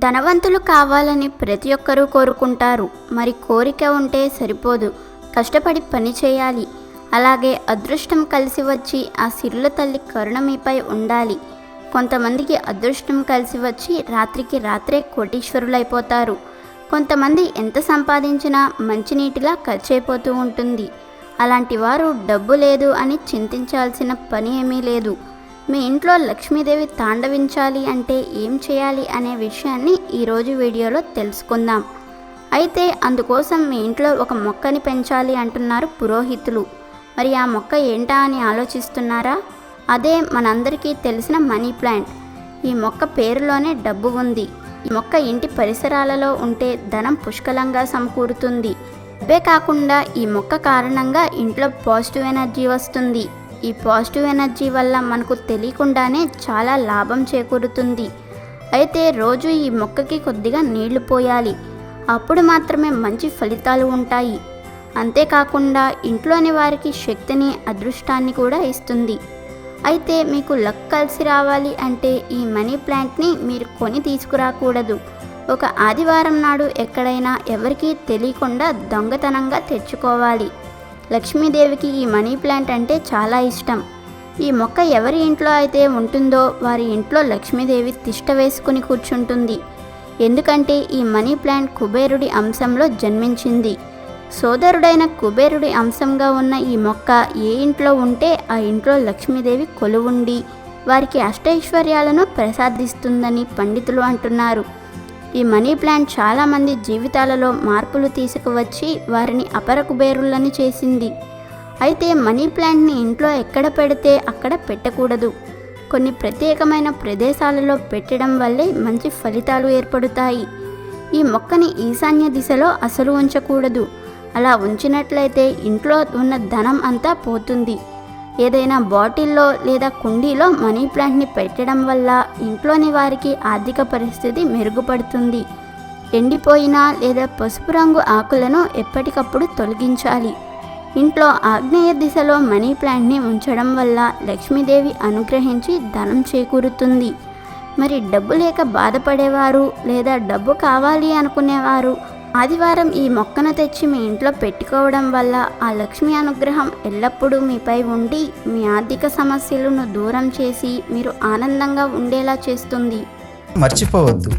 ధనవంతులు కావాలని ప్రతి ఒక్కరూ కోరుకుంటారు. మరి కోరిక ఉంటే సరిపోదు. కష్టపడి పని చేయాలి. అలాగే అదృష్టం కలిసి వచ్చి ఆ సిరుల తల్లి కరుణ మీపై ఉండాలి. కొంతమందికి అదృష్టం కలిసి వచ్చి రాత్రికి రాత్రే కోటీశ్వరులైపోతారు. కొంతమంది ఎంత సంపాదించినా మంచినీటిలా ఖర్చైపోతూ ఉంటుంది. అలాంటి వారు డబ్బు లేదు అని చింతించాల్సిన పని ఏమీ లేదు. మీ ఇంట్లో లక్ష్మీదేవి తాండవించాలి అంటే ఏం చేయాలి అనే విషయాన్ని ఈరోజు వీడియోలో తెలుసుకుందాం. అయితే అందుకోసం మీ ఇంట్లో ఒక మొక్కని పెంచాలి అంటున్నారు పురోహితులు. మరి ఆ మొక్క ఏంటా అని ఆలోచిస్తున్నారా? అదే మనందరికీ తెలిసిన మనీ ప్లాంట్. ఈ మొక్క పేరులోనే డబ్బు ఉంది. ఈ మొక్క ఇంటి పరిసరాలలో ఉంటే ధనం పుష్కలంగా సమకూరుతుంది. అవే కాకుండా ఈ మొక్క కారణంగా ఇంట్లో పాజిటివ్ ఎనర్జీ వస్తుంది. ఈ పాజిటివ్ ఎనర్జీ వల్ల మనకు తెలియకుండానే చాలా లాభం చేకూరుతుంది. అయితే రోజు ఈ మొక్కకి కొద్దిగా నీళ్ళు పోయాలి. అప్పుడు మాత్రమే మంచి ఫలితాలు ఉంటాయి. అంతేకాకుండా ఇంట్లోని వారికి శక్తిని అదృష్టాన్ని కూడా ఇస్తుంది. అయితే మీకు లక్ కలిసి రావాలి అంటే ఈ మనీ ప్లాంట్ని మీరు కొని తీసుకురాకూడదు. ఒక ఆదివారం నాడు ఎక్కడైనా ఎవరికీ తెలియకుండా దొంగతనంగా తెచ్చుకోవాలి. లక్ష్మీదేవికి ఈ మనీ ప్లాంట్ అంటే చాలా ఇష్టం. ఈ మొక్క ఎవరి ఇంట్లో అయితే ఉంటుందో వారి ఇంట్లో లక్ష్మీదేవి తిష్ట వేసుకుని కూర్చుంటుంది. ఎందుకంటే ఈ మనీ ప్లాంట్ కుబేరుడి అంశంలో జన్మించింది. సోదరుడైన కుబేరుడి అంశంగా ఉన్న ఈ మొక్క ఏ ఇంట్లో ఉంటే ఆ ఇంట్లో లక్ష్మీదేవి కొలువుండి వారికి అష్టైశ్వర్యాలను ప్రసాదిస్తుందని పండితులు అంటున్నారు. ఈ మనీ ప్లాంట్ చాలామంది జీవితాలలో మార్పులు తీసుకువచ్చి వారిని అపర కుబేరులని చేసింది. అయితే మనీ ప్లాంట్ని ఇంట్లో ఎక్కడ పెడితే అక్కడ పెట్టకూడదు. కొన్ని ప్రత్యేకమైన ప్రదేశాలలో పెట్టడం వల్లే మంచి ఫలితాలు ఏర్పడుతాయి. ఈ మొక్కని ఈశాన్య దిశలో అసలు ఉంచకూడదు. అలా ఉంచినట్లయితే ఇంట్లో ఉన్న ధనం అంతా పోతుంది. ఏదైనా బాటిల్లో లేదా కుండీలో మనీ ప్లాంట్ని పెట్టడం వల్ల ఇంట్లోని వారికి ఆర్థిక పరిస్థితి మెరుగుపడుతుంది. ఎండిపోయిన లేదా పసుపు రంగు ఆకులను ఎప్పటికప్పుడు తొలగించాలి. ఇంట్లో ఆగ్నేయ దిశలో మనీ ప్లాంట్ని ఉంచడం వల్ల లక్ష్మీదేవి అనుగ్రహించి ధనం చేకూరుతుంది. మరి డబ్బు లేక బాధపడేవారు లేదా డబ్బు కావాలి అనుకునేవారు ఆదివారం ఈ మొక్కను తెచ్చి మీ ఇంట్లో పెట్టుకోవడం వల్ల ఆ లక్ష్మీ అనుగ్రహం ఎల్లప్పుడూ మీపై ఉండి మీ ఆర్థిక సమస్యలను దూరం చేసి మీరు ఆనందంగా ఉండేలా చేస్తుంది. మర్చిపోవద్దు.